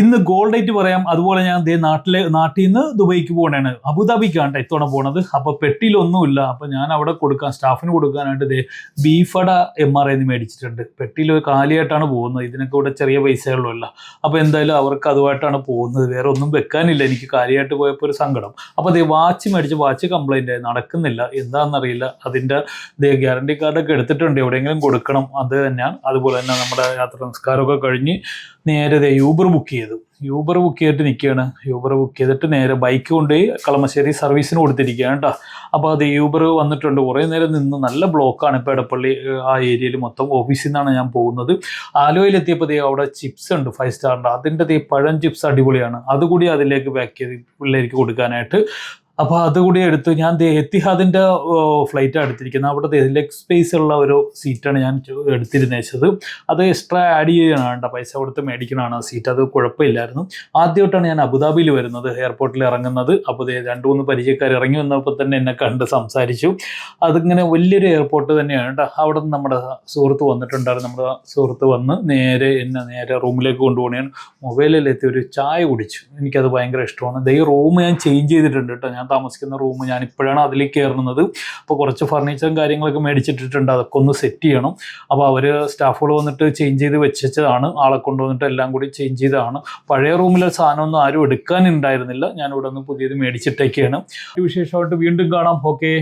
ഇന്ന് gold date പറയാം. അതുപോലെ ഞാൻ ദേ നാട്ടിലെ നാട്ടിൽ നിന്ന് ദുബൈക്ക് പോകണേണ് അബുദാബിക്കാണ് ഇത്തവണ പോണത്. അപ്പൊ പെട്ടിയിലൊന്നുമില്ല. അപ്പൊ ഞാൻ അവിടെ കൊടുക്കാൻ സ്റ്റാഫിന് കൊടുക്കാനായിട്ട് ദേ ബീഫട എം ആർ ഐന്ന് മേടിച്ചിട്ടുണ്ട്. പെട്ടിയിൽ കാലിയായിട്ടാണ് പോകുന്നത്. ഇതിനൊക്കെ ഇവിടെ ചെറിയ പൈസകളുമല്ല അപ്പൊ എന്തായാലും അവർക്ക് അതുമായിട്ടാണ് പോകുന്നത്. വേറെ ഒന്നും വെക്കാനില്ല. എനിക്ക് കാലിയായിട്ട് പോയപ്പോൾ ഒരു സങ്കടം. അപ്പൊ ദേ വാച്ച് മേടിച്ച് വാച്ച് കംപ്ലൈന്റ് ആയി. നടക്കുന്നില്ല. എന്താണെന്നറിയില്ല. അതിന്റെ ദേ ഗ്യാരണ്ടി കാർഡൊക്കെ എടുത്തിട്ടുണ്ട്. എവിടെയെങ്കിലും കൊടുക്കണം. അത് തന്നെയാണ്. അതുപോലെ തന്നെ നമ്മുടെ യാത്ര സംസ്കാരമൊക്കെ കഴിഞ്ഞ് നേരെ യൂബർ ബുക്ക് ചെയ്തു. യൂബർ ബുക്ക് ചെയ്തിട്ട് നിൽക്കുകയാണ് യൂബർ ബുക്ക് ചെയ്തിട്ട് നേരെ ബൈക്ക് കൊണ്ടുപോയി കളമശ്ശേരി സർവീസിന് കൊടുത്തിരിക്കുകയാണ് കേട്ടോ അപ്പോൾ അത് യൂബർ വന്നിട്ടുണ്ട്. കുറേ നേരം നിന്ന് നല്ല ബ്ലോക്കാണ് ഇപ്പോൾ എടപ്പള്ളി ആ ഏരിയയിൽ മൊത്തം ഓഫീസിൽ നിന്നാണ് ഞാൻ പോകുന്നത്. ആലുവയിലെത്തിയപ്പോൾ അവിടെ ചിപ്സ് ഉണ്ട് ഫൈവ് സ്റ്റാറിന്റെ അതിന്റെ ദേ പഴം ചിപ്സ് അടിപൊളിയാണ്. അതുകൂടി അതിലേക്ക് പാക്ക് ചെയ്ത് പിള്ളേർക്ക് കൊടുക്കാനായിട്ട് അപ്പോൾ അതുകൂടി എടുത്തു ഞാൻ എത്തിഹാദിന്റെ ഫ്ലൈറ്റ് എടുത്തിരിക്കുന്നത്. അവിടെ ലെഗ് സ്പേസ് ഉള്ള ഒരു സീറ്റാണ് ഞാൻ എടുത്തിരുന്നേച്ചത് അത് എക്സ്ട്രാ ആഡ് ചെയ്യണം? പൈസ കൊടുത്ത് മേടിക്കണമാണ് ആ സീറ്റ് അത് കുഴപ്പമില്ലായിരുന്നു. ആദ്യമായിട്ടാണ് ഞാൻ അബുദാബിയിൽ വരുന്നത് എയർപോർട്ടിൽ ഇറങ്ങുന്നത്. അപ്പോൾ രണ്ട് മൂന്ന് പരിചയക്കാർ ഇറങ്ങി വന്നപ്പോൾ തന്നെ എന്നെ കണ്ട് സംസാരിച്ചു. അതിങ്ങനെ വലിയൊരു എയർപോർട്ട് തന്നെയാണ് കേട്ടോ. അവിടെ നിന്ന് നമ്മുടെ സുഹൃത്ത് വന്നിട്ടുണ്ടായിരുന്നു. നമ്മുടെ സുഹൃത്ത് വന്ന് നേരെ എന്നെ നേരെ റൂമിലേക്ക് കൊണ്ടുപോകണേ മൊബൈലിലെത്തി ഒരു ചായ കുടിച്ചു. എനിക്കത് ഭയങ്കര ഇഷ്ടമാണ്. ദൈവം റൂം ഞാൻ ചേഞ്ച് ചെയ്തിട്ടുണ്ട് കേട്ടോ. ഞാൻ താമസിക്കുന്ന റൂം ഞാൻ ഇപ്പോഴാണ് അതിലേക്ക് കയറുന്നത് അപ്പോൾ കുറച്ച് ഫർണിച്ചറും കാര്യങ്ങളൊക്കെ മേടിച്ചിട്ടിട്ടുണ്ട്. അതൊക്കെ ഒന്ന് സെറ്റ് ചെയ്യണം. അപ്പോൾ അവർ സ്റ്റാഫുകൾ വന്നിട്ട് ചേഞ്ച് ചെയ്ത് വെച്ചതാണ്. ആളെ കൊണ്ടുവന്നിട്ട് എല്ലാം കൂടി ചേഞ്ച് ചെയ്തതാണ്. പഴയ റൂമിലെ സാധനമൊന്നും ആരും എടുക്കാനുണ്ടായിരുന്നില്ല. ഞാൻ ഇവിടെ നിന്ന് പുതിയത് മേടിച്ചിട്ടൊക്കെയാണ് വിശേഷമായിട്ട് വീണ്ടും കാണാം. ഓക്കെ